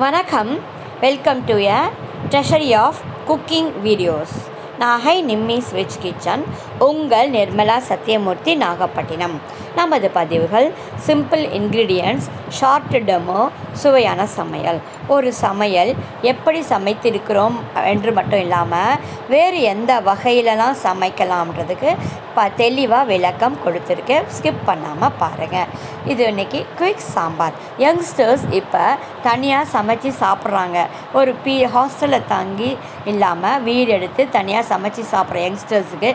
வணக்கம். Welcome to a treasury of cooking videos நான் hi Nimmi's veg kitchen உங்கள் நிர்மலா சத்யமூர்த்தி நாகப்பட்டினம். நமது பதிவுகள் சிம்பிள் இன்க்ரீடியன்ட்ஸ் ஷார்ட் டெமோ சுவையான சமையல். ஒரு சமையல் எப்படி சமைத்திருக்கிறோம் என்று மட்டும் இல்லாமல் வேறு எந்த வகையிலலாம் சமைக்கலாம்ன்றதுக்கு ப தெளிவாக விளக்கம் கொடுத்துருக்கேன் ஸ்கிப் பண்ணாமல் பாருங்கள் இது இன்றைக்கி குயிக் சாம்பார். யங்ஸ்டர்ஸ் இப்போ தனியாக சமைச்சு சாப்பிட்றாங்க. ஒரு பி ஹாஸ்டலில் தங்கி இல்லாமல் வீடு எடுத்து தனியாக சமைச்சு சாப்பிட்ற யங்ஸ்டர்ஸுக்கு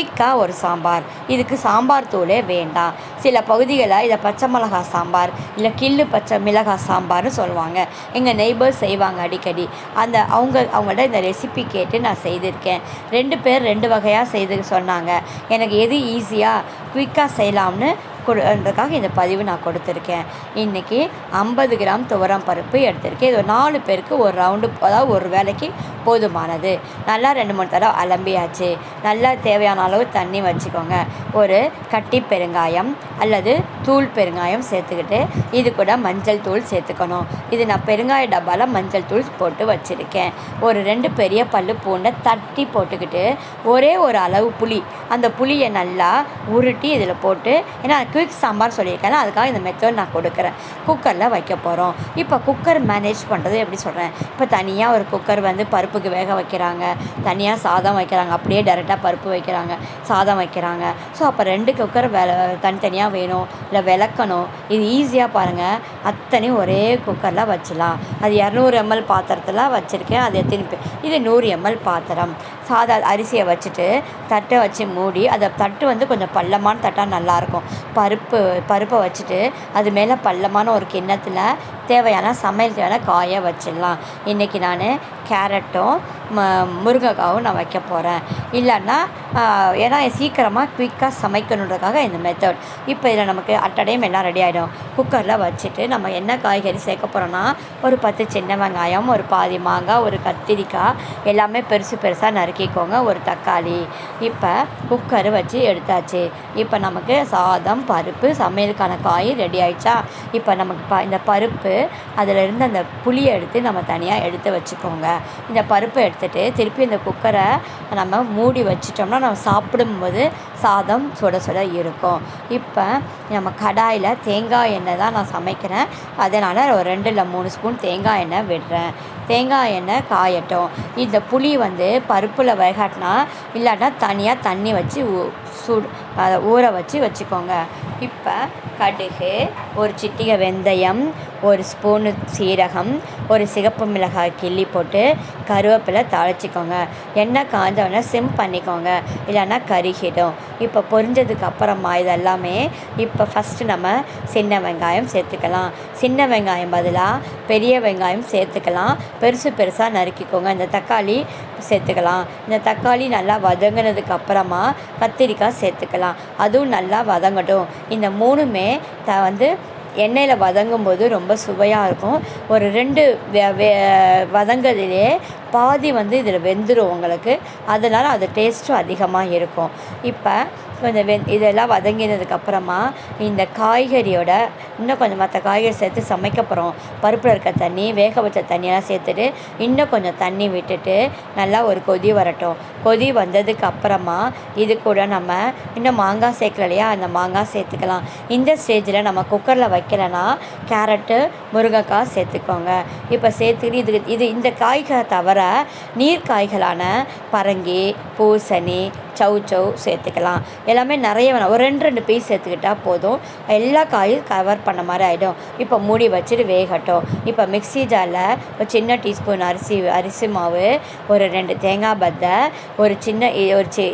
குயிக்காக ஒரு சாம்பார். இதுக்கு சாம்பார் தூளே வேண்டாம். சில பகுதிகளில் இதை பச்சை மிளகா சாம்பார் இல்லை கிள்ளு பச்சை மிளகாய் சாம்பார்னு சொல்லுவாங்க. எங்கள் நெய்பர்ஸ் செய்வாங்க அடிக்கடி. அந்த அவங்க அவங்கள்ட்ட இந்த ரெசிபி கேட்டு நான் செய்திருக்கேன். ரெண்டு பேர் ரெண்டு வகையாக செய்து சொன்னாங்க. எனக்கு எது ஈஸியாக குயிக்காக செய்யலாம்னு கொடுக்காக இந்த பதிவு நான் கொடுத்துருக்கேன். இன்றைக்கி ஐம்பது கிராம் துவரம் பருப்பு எடுத்திருக்கேன். இது ஒரு நாலு பேருக்கு ஒரு ரவுண்டு அதாவது ஒரு வேலைக்கு போதுமானது. நல்லா ரெண்டு மூணு தடவை அலம்பியாச்சு. நல்லா தேவையான அளவு தண்ணி வச்சுக்கோங்க. ஒரு கட்டி பெருங்காயம் அல்லது தூள் பெருங்காயம் சேர்த்துக்கிட்டு இது கூட மஞ்சள் தூள் சேர்த்துக்கணும். இது நான் பெருங்காய டப்பாவில் மஞ்சள் தூள் போட்டு வச்சுருக்கேன். ஒரு ரெண்டு பெரிய பல்லு பூண்டை தட்டி போட்டுக்கிட்டு ஒரே ஒரு அளவு புளி. அந்த புளியை நல்லா உருட்டி இதில் போட்டு ஏன்னா குயிக் சாம்பார் சொல்லியிருக்கேன் அதுக்காக இந்த மெத்தட் நான் கொடுக்குறேன். குக்கரில் வைக்க போகிறோம் இப்போ குக்கர் மேனேஜ் பண்ணுறது எப்படி சொல்கிறேன் இப்போ தனியாக ஒரு குக்கர் வந்து பருப்பு பருப்புக்கு வேக வைக்கிறாங்க. தனியாக சாதம் வைக்கிறாங்க. அப்படியே டேரெக்டாக பருப்பு வைக்கிறாங்க. சாதம் வைக்கிறாங்க. ஸோ அப்போ ரெண்டு குக்கர் வே தனித்தனியாக வேணும். இல்லை விளக்கணும். இது ஈஸியாக பாருங்கள் அத்தனையும் ஒரே குக்கரில் வச்சிடலாம். அது இரநூறு எம்எல் பாத்திரத்தில் வச்சுருக்கேன். அது எத்தனை இது நூறு எம்எல் பாத்திரம். சாதா அரிசியை வச்சுட்டு தட்டை வச்சு மூடி அதை தட்டு வந்து கொஞ்சம் பள்ளமான தட்டாக நல்லாயிருக்கும் பருப்பு பருப்பை வச்சுட்டு அது மேலே பள்ளமான ஒரு கிண்ணத்தில் தேவையான சமையல் தேவையான காயை வச்சிடலாம். இன்றைக்கி நான் கேரட்டும் முருங்கைக்காவும் நான் வைக்க போகிறேன் இல்லைன்னா ஏன்னா சீக்கிரமாக குயிக்காக சமைக்கணுன்றதுக்காக இந்த மெத்தட் இப்போ இதில் நமக்கு அட்டடையும் எல்லாம் ரெடி ஆகிடும் குக்கரில் வச்சுட்டு நம்ம என்ன காய்கறி சேர்க்க போகிறோன்னா ஒரு பத்து சின்ன வெங்காயம் ஒரு பாதி மாங்காய் ஒரு கத்திரிக்காய் எல்லாமே பெருசு பெருசாக நறுக்கிக்கோங்க. ஒரு தக்காளி. இப்போ குக்கர் வச்சு எடுத்தாச்சு. இப்போ நமக்கு சாதம் பருப்பு சமையலுக்கான காய் ரெடி ஆயிடுச்சா? இப்போ நமக்கு ப இந்த பருப்பு அதில் இருந்து அந்த புளியை எடுத்து நம்ம தனியாக எடுத்து வச்சுக்கோங்க. இந்த பருப்பை எடுத்துட்டு திருப்பி இந்த குக்கரை நம்ம மூடி வச்சிட்டோம்னா நம்ம சாப்பிடும்போது சாதம் சுட சுட இருக்கும். இப்போ நம்ம கடாயில் தேங்காய் எண்ணெய் தான் நான் சமைக்கிறேன். அதனால் ஒரு ரெண்டு இல்லை மூணு ஸ்பூன் தேங்காய் எண்ணெய் விடுறேன். தேங்காய் எண்ணெய் காயட்டும். இந்த புளி வந்து பருப்பில் வகாட்டினா இல்லாட்டா தனியாக தண்ணி வச்சு ஊ- சூடு அதை ஊற வச்சு வச்சுக்கோங்க. இப்போ கடுகு ஒரு சிட்டிகை வெந்தயம் ஒரு ஸ்பூனு சீரகம் ஒரு சிகப்பு மிளகாய் கிள்ளி போட்டு கருவேப்பிலை தாளிச்சிக்கோங்க. எண்ணெய் காஞ்சவொடனே சிம் பண்ணிக்கோங்க. இல்லைன்னா கருகிடும். இப்போ பொரிஞ்சதுக்கு அப்புறமா இதெல்லாமே இப்போ ஃபஸ்ட்டு நம்ம சின்ன வெங்காயம் சேர்த்துக்கலாம். சின்ன வெங்காயம் பதிலாக பெரிய வெங்காயம் சேர்த்துக்கலாம். பெருசு பெருசாக நறுக்கிக்கோங்க. இந்த தக்காளி சேர்த்துக்கலாம். இந்த தக்காளி நல்லா வதங்கினதுக்கு அப்புறமா கத்திரிக்காய் சேர்த்துக்கலாம். அதுவும் நல்லா வதங்கட்டும். இந்த மூணுமே த வந்து எண்ணெயில் வதங்கும் போது ரொம்ப சுவையாக இருக்கும். ஒரு ரெண்டு வே- வே- வதங்கதிலே பாதி வந்து இதில் வெந்துடும் உங்களுக்கு. அதனால் அது டேஸ்ட்டும் அதிகமாக இருக்கும். இப்போ கொஞ்சம் வெந் இதெல்லாம் வதங்கினதுக்கு அப்புறமா இந்த காய்கறியோட இன்னும் கொஞ்சம் மற்ற காய்கறி சேர்த்து சமைக்க போகிறோம் பருப்பில் இருக்க தண்ணி வேக வச்ச தண்ணியெல்லாம் சேர்த்துட்டு இன்னும் கொஞ்சம் தண்ணி விட்டுட்டு நல்லா ஒரு கொதி வரட்டும். கொதி வந்ததுக்கு அப்புறமா இது கூட நம்ம இன்னும் மாங்காய் சேர்க்கல இல்லையா? அந்த மாங்காய் சேர்த்துக்கலாம். இந்த ஸ்டேஜில் நம்ம குக்கரில் வைக்கலைன்னா கேரட்டு முருங்கைக்காய் சேர்த்துக்கோங்க. இப்போ சேர்த்துக்கிட்டு இதுக்கு இது இந்த காய்களை தவிர நீர் காய்களான பரங்கி பூசணி சௌச்சௌ சேர்த்துக்கலாம். எல்லாமே நிறைய வேணாம். ஒரு ரெண்டு ரெண்டு பீஸ் சேர்த்துக்கிட்டா போதும். எல்லா காயும் கவர் பண்ண மாதிரி ஆகிடும் இப்போ மூடி வச்சுட்டு வேகட்டும். இப்போ மிக்ஸி ஜாரில் ஒரு சின்ன டீஸ்பூன் அரிசி அரிசி மாவு ஒரு ரெண்டு தேங்காய் பத்தை ஒரு சின்ன ஒரு சி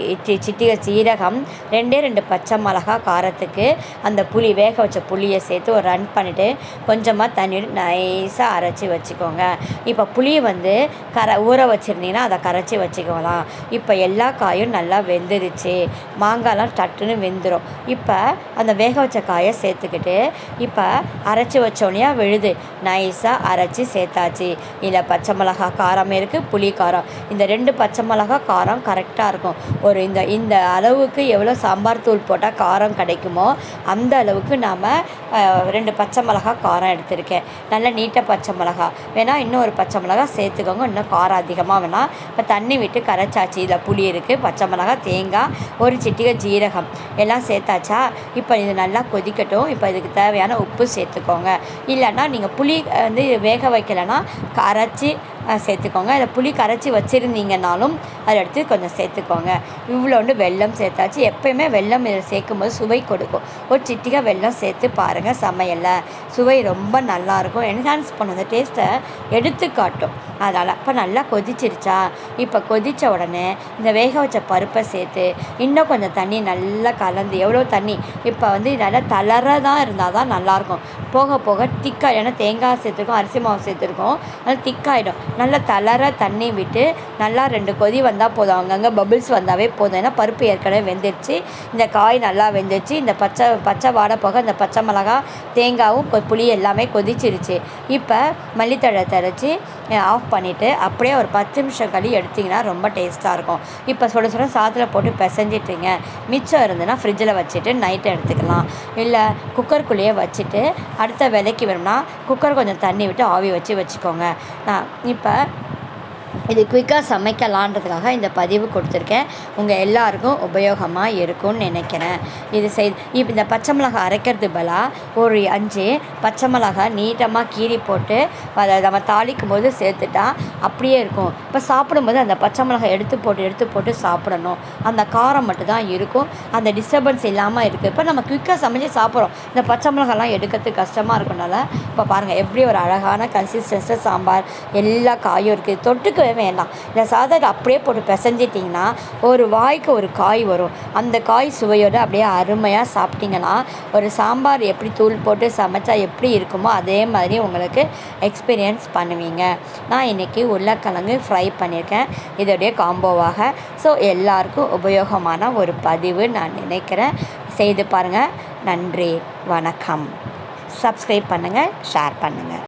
சிட்டிக சீரகம் ரெண்டே ரெண்டு பச்சை மிளகா காரத்துக்கு அந்த புளி வேக வச்ச புளியை சேர்த்து ஒரு ரன் பண்ணிவிட்டு கொஞ்சமாக தண்ணி நைஸாக அரைச்சி வச்சுக்கோங்க. இப்போ புளியை வந்து கரை ஊற வச்சுருந்தீங்கன்னா அதை கரைச்சி வச்சுக்கலாம். இப்போ எல்லா காயும் நல்லா வெந்துருச்சு. மாங்காய்லாம் சட்டுன்னு வெந்துடும் இப்போ அந்த வேக வச்ச காயை சேர்த்துக்கிட்டு இப்போ அரைச்சி வச்சோடனே விழுது. நைஸாக அரைச்சி சேர்த்தாச்சு. இதில் பச்சை மிளகா காரமே இருக்குது புளி காரம். இந்த ரெண்டு பச்சை மிளகா காரம் கரெக்டாக இருக்கும். ஒரு இந்த இந்த அளவுக்கு எவ்வளோ சாம்பார் தூள் போட்டால் காரம் கிடைக்குமோ அந்த அளவுக்கு நாம் ரெண்டு பச்சை மிளகா காரம் எடுத்திருக்கேன். நல்ல நீட்டாக பச்சை மிளகா. வேணால் இன்னும் ஒரு பச்சை மிளகா சேர்த்துக்கோங்க. இன்னும் காரம் அதிகமாக வேணால் இப்போ தண்ணி விட்டு கரைச்சாச்சு. இதில் புளி இருக்குது பச்சை மிளகா தேங்காய் ஒரு சிட்டிகை ஜீரகம். எல்லாம் சேர்த்தாச்சா? இப்போ இது நல்லா கொதிக்கட்டும். இப்போ இதுக்கு தேவையான உப்பு சேர்த்துக்கோங்க. இல்லைன்னா நீங்கள் புளி வந்து வேக வைக்கலைன்னா கரைச்சி சேர்த்துக்கோங்க. அதில் புளி கரைச்சி வச்சுருந்தீங்கனாலும் அதை எடுத்து கொஞ்சம் சேர்த்துக்கோங்க. இவ்வளோண்டு வெல்லம் சேர்த்தாச்சு. எப்பயுமே வெல்லம் இதில் சேர்க்கும் போது சுவை கொடுக்கும். ஒரு சிட்டிகை வெல்லம் சேர்த்து பாருங்கள் சமையலில். சுவை ரொம்ப நல்லாயிருக்கும். என்ஹான்ஸ் பண்ணும் அந்த டேஸ்ட்டை எடுத்து காட்டும். அதனால் இப்போ நல்லா கொதிச்சிருச்சா? இப்போ கொதித்த உடனே இந்த வேக வச்ச பருப்பை சேர்த்து இன்னும் கொஞ்சம் தண்ணி நல்லா கலந்து எவ்வளோ தண்ணி? இப்போ வந்து நல்லா தளரதான் இருந்தால் தான் நல்லாயிருக்கும். போக போக திக்காக ஏன்னா தேங்காய் சேர்த்துருக்கோம் அரிசி மாவு சேர்த்துருக்கோம். அதனால் திக்காயிடும். நல்லா தளர தண்ணி விட்டு நல்லா ரெண்டு கொதி வந்தால் போதும். அங்கங்கே பபிள்ஸ் வந்தாவே போதும். ஏன்னா பருப்பு ஏற்கனவே வெந்துருச்சு. இந்த காய் நல்லா வெந்துருச்சு. இந்த பச்சை பச்சை வாடை போக இந்த பச்சை மிளகா தேங்காவும் புளி எல்லாமே கொதிச்சிருச்சு. இப்போ மல்லித்தழை தரைச்சி ஆஃப் பண்ணிவிட்டு அப்படியே ஒரு பத்து நிமிஷம் கழி எடுத்திங்கன்னா ரொம்ப டேஸ்ட்டாக இருக்கும். இப்போ சுட சுட சாதத்தில் போட்டு பிசைஞ்சிட்டுங்க. மிச்சம் இருந்ததுன்னா ஃப்ரிட்ஜில் வச்சுட்டு நைட்டு எடுத்துக்கலாம். இல்லை குக்கருக்குள்ளேயே வச்சுட்டு அடுத்த விலைக்கு வேணும்னா குக்கர் கொஞ்சம் தண்ணி விட்டு ஆவி வச்சு வச்சுக்கோங்க. நான் இப்போ இது குயிக்காக சமைக்கலான்றதுக்காக இந்த பதிவு கொடுத்துருக்கேன். உங்கள் எல்லாருக்கும் உபயோகமாக இருக்கும்னு நினைக்கிறேன். இது செய் இப்போ இந்த பச்சை மிளகாய் அரைக்கிறது பதிலாக ஒரு அஞ்சு பச்சை மிளகாய் நீட்டமாக கீறி போட்டு அதை நம்ம தாளிக்கும் போது சேர்த்துட்டா அப்படியே இருக்கும். இப்போ சாப்பிடும்போது அந்த பச்சை மிளகாய் எடுத்து போட்டு எடுத்து போட்டு சாப்பிடணும். அந்த காரம் மட்டும் தான் இருக்கும். அந்த டிஸ்டர்பன்ஸ் இல்லாமல் இருக்குது இப்போ நம்ம குயிக்காக சமைச்சு சாப்பிட்றோம். இந்த பச்சை மிளகாலாம் எடுக்கிறதுக்கு கஷ்டமாக இருக்கனால இப்போ பாருங்கள் எப்படி ஒரு அழகான கன்சிஸ்டன்ஸாக சாம்பார் எல்லா காயும் இருக்குது தொட்டுக்கு வேண்டாம். இந்த சாதத்தை அப்படியே போட்டு பிசைஞ்சிட்டிங்கன்னா ஒரு வாய்க்கு ஒரு காய் வரும். அந்த காய் சுவையோடு அப்படியே அருமையாக சாப்பிட்டிங்கன்னா ஒரு சாம்பார் எப்படி தூள் போட்டு சமைச்சா எப்படி இருக்குமோ அதே மாதிரி உங்களுக்கு எக்ஸ்பீரியன்ஸ் பண்ணுவீங்க. நான் இன்றைக்கி உருளைக்கிழங்கு ஃப்ரை பண்ணியிருக்கேன். இதோடைய காம்போவாக ஸோ எல்லாருக்கும் உபயோகமான ஒரு பதிவு நான் நினைக்கிறேன். செய்து பாருங்கள் நன்றி. வணக்கம். சப்ஸ்கிரைப் பண்ணுங்கள் ஷேர் பண்ணுங்கள்